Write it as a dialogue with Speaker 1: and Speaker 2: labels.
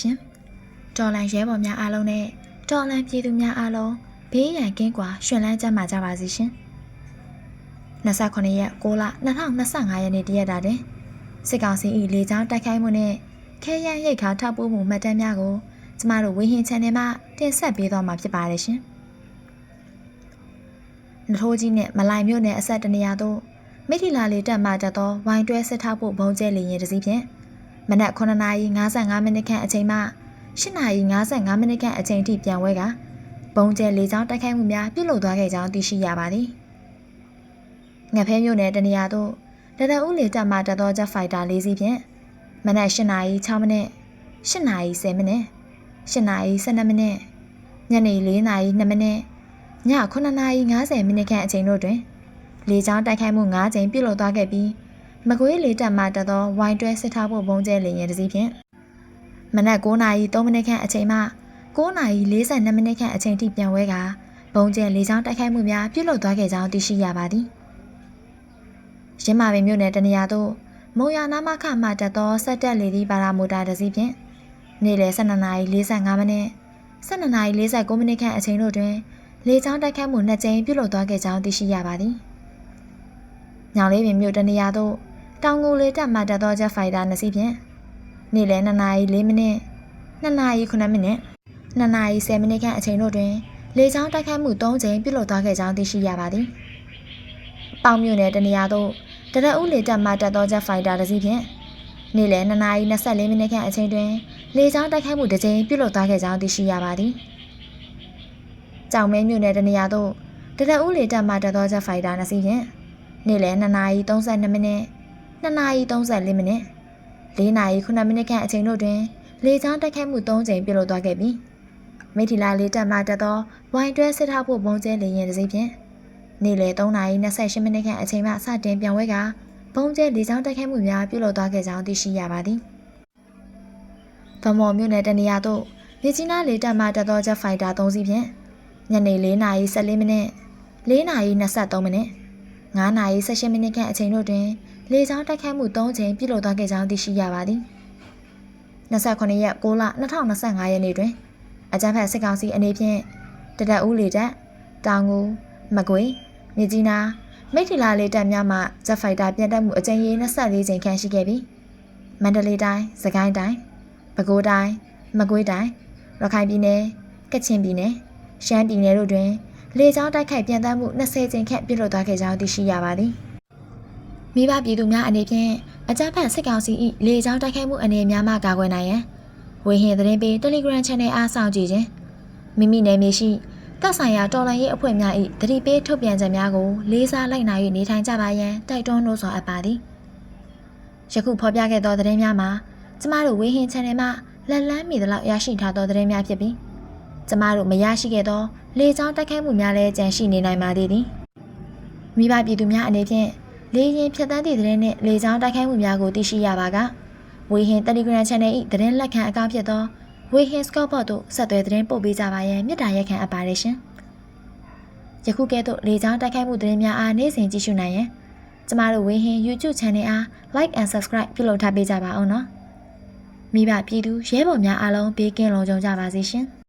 Speaker 1: ရှင်တော်လန်ရဲဘော်များအားလုံးနဲ့တော်လန်ပြည်သူများအားလုံးဘေးရန်ကင်းကွာရှင်လန်းကြမှာကြပါစေရှင်29ရက်6လ2025ရက်နေ့တရက်တာတွင်စစ်ကောင်စီ၏လေကြောင်းတိုက်ခိုက်မှုနဲ့ခဲယမ်းရိတ်ခါထောက်ပို့မှုမှတ်တမ်းများကိုကျမတို့ဝင်းဟင်း channel မှာတင်ဆက်ပေးသွားမှာဖြစ်ပါတယ်ရှင်နထိုးကြီးနဲ့မလိုင်မြို့နယ်အဆက်တနေရာသို့မိထီလာလေးတက်မှတက်သောဝိုင်းတွဲစစ်ထောက်ဖို့ဘုံကျဲလေရင်တစ်စီးဖြင့် မနက်9:55မိနစ်ခန့်အချိန်မှ8:55မိနစ်ခန့်အချိန်ထိပြန်ဝဲကဘုံကျဲလေကြောင်းတိုက်ခိုက်မှုများပြုလုပ်သွားခဲ့ကြောင်းသိရှိရပါသည်ငဖဲမြို့နယ်တနေရာသို့တရဦးလေတက်မှတက်သော Jet Fighter ၄စီးဖြင့်မနက်8:06မိနစ်8:10မိနစ်8:12မိနစ်ညနေ4:02မိနစ်ည9:50မိနစ်ခန့်အချိန်တို့တွင်လေကြောင်းတိုက်ခိုက်မှု9ကြိမ်ပြုလုပ်သွားခဲ့ပြီး မကွေးလေတပ်မှတက်သောဝိုင်းတွဲစစ်ထားဖို့ဘုံကျဲလေရင်တစ်စီးဖြင့်မနက်9:03မိနစ်ခန့်အချိန်မှ9:42မိနစ်ခန့်အချိန်ထိပြန်ဝဲကဘုံကျဲလေကြောင်းတိုက်ခိုက်မှုများပြုလုပ်သွားခဲ့ကြောင်းသိရှိရပါသည်ရင်းမာပင်မြို့နယ်တနေရာသို့မုံရနာမခမှတက်သောစက်တက်လေသည့်ပါရာမိုတာတစ်စီးဖြင့်နေ့လယ်12:45မိနစ်12:49မိနစ်ခန့်အချိန်တို့တွင်လေကြောင်းတိုက်ခိုက်မှုနှစ်ကြိမ်ပြုလုပ်သွားခဲ့ကြောင်းသိရှိရပါသည်။ညောင်လေးပင်မြို့တနေရာသို့ တောင်ငူလေးတက်မှတက်သော Jet Fighter နှစ်စီးဖြင့်နေ့လယ်2:04မိနစ်2:09မိနစ်2:10မိနစ်ခန့်အချိန်တို့တွင်လေကြောင်းတိုက်ခိုက်မှု3ကြိမ်ပြုလုပ်သွားခဲ့ကြောင်းသိရှိရပါသည်။ပေါင်မြို့နယ်တနေရာသို့တရက်ဦးလေတက်မှတက်သော Jet Fighter တစ်စီးဖြင့်နေ့လယ်2:24မိနစ်ခန့်အချိန်တွင်လေကြောင်းတိုက်ခိုက်မှုတစ်ကြိမ်ပြုလုပ်သွားခဲ့ကြောင်းသိရှိရပါသည်။ကြောင်မဲမြို့နယ်တနေရာသို့တရက်ဦးလေတက်မှတက်သော Jet Fighter နှစ်စီးဖြင့်နေ့လယ်2:32မိနစ် 2:34မိနစ်4:09မိနစ်ခန့်အချိန်တို့တွင်လေကြောင်းတိုက်ခိုက်မှု3ကြိမ်ပြုလုပ်သွားခဲ့ပြီးမိထီလာလေးတက်မှတက်သောဝိုင်းတွဲစစ်ထားဖို့ပုံကျဲလေရင်တစ်စီးဖြင့်နေ့လယ်3:28မိနစ်ခန့်အချိန်မှစတင်ပြန်ဝဲကပုံကျဲလေကြောင်းတိုက်ခိုက်မှုများပြုလုပ်သွားခဲ့ကြောင်းသိရှိရပါသည်။ဗမော်မြို့နယ်တနေရာသို့မြကြီးနားလေတက်မှတက်သော Jet Fighter 3စီးဖြင့်ညနေ4:14မိနစ်4:23မိနစ်9:18မိနစ်ခန့်အချိန်တို့တွင် လေကြောင်းတိုက်ခိုက်မှု3ကြိမ်ပြုလုပ်သွားခဲ့ကြောင်းသိရှိရပါသည်29ရက်6လ2025ရက်နေ့တွင်အကြမ်းဖက်စစ်ကောင်စီအနေဖြင့်တတက်ဦးလေတပ်တောင်ငူမကွေမြကြီးနားမိထီလာလေတပ်များမှဂျက်ဖိုက်တာပြန်တက်မှုအကြိမ်ရေ24ကြိမ်ခန့်ရှိခဲ့ပြီးမန္တလေးတိုင်းစကိုင်းတိုင်းပဲခူးတိုင်းမကွေးတိုင်းရခိုင်ပြည်နယ်ကချင်ပြည်နယ်ရှမ်းပြည်နယ်တို့တွင်လေကြောင်းတိုက်ခိုက်ပြန်တမ်းမှု20ကြိမ်ခန့်ပြုလုပ်သွားခဲ့ကြောင်းသိရှိရပါသည်။ မိဘပြည်သူများအနေဖြင့်အကြမ်းဖက်စစ်ကောင်စီ၏လေကြောင်းတိုက်ခိုက်မှုအနေများမှကာကွယ်နိုင်ရန်ဝေဟင်သတင်းပေး Telegram Channel အားစောင့်ကြည့်ခြင်းမိမိနယ်မြေရှိတပ်ဆိုင်ရာတော်လှန်ရေးအဖွဲ့များ၏တတိပေးထုတ်ပြန်ချက်များကိုလေးစားလိုက်နာ၍နေထိုင်ကြပါရန်တိုက်တွန်းလို့ဆိုအပ်ပါသည်။ယခုဖော်ပြခဲ့သောသတင်းများမှာကျမတို့ဝေဟင် Channel မှလက်လန်းမီသလောက်ရရှိထားသောသတင်းများဖြစ်ပြီးကျမတို့မရရှိခဲ့သောလေကြောင်းတိုက်ခိုက်မှုများလည်းကြန့်ရှိနေနိုင်ပါသေးသည်မိဘပြည်သူများအနေဖြင့် လေရင်ဖြတ်တန်းသည့်သတင်းနှင့်လေကြောင်းတိုက်ခိုက်မှုများကိုသိရှိရပါကဝေဟင် Telegram Channel ၏သတင်းလက်ခံအကောင့်ဖြစ်သောဝေဟင် Scout သို့ဆက်သွယ်သတင်းပို့ပေးကြပါရန်မြစ်တာရက်ခံအပ်ပါတယ်ရှင်ယခုကဲ့သို့လေကြောင်းတိုက်ခိုက်မှုသတင်းများအားနေ့စဉ်ကြည့်ရှုနိုင်ရန်ကျမတို့ဝေဟင် YouTube Channel အား Like and Subscribe ပြုလုပ်ထားပေးကြပါအောင်နော်မိဘပြည်သူရဲဘော်များအားလုံးဘေးကင်းလုံခြုံကြပါစေရှင်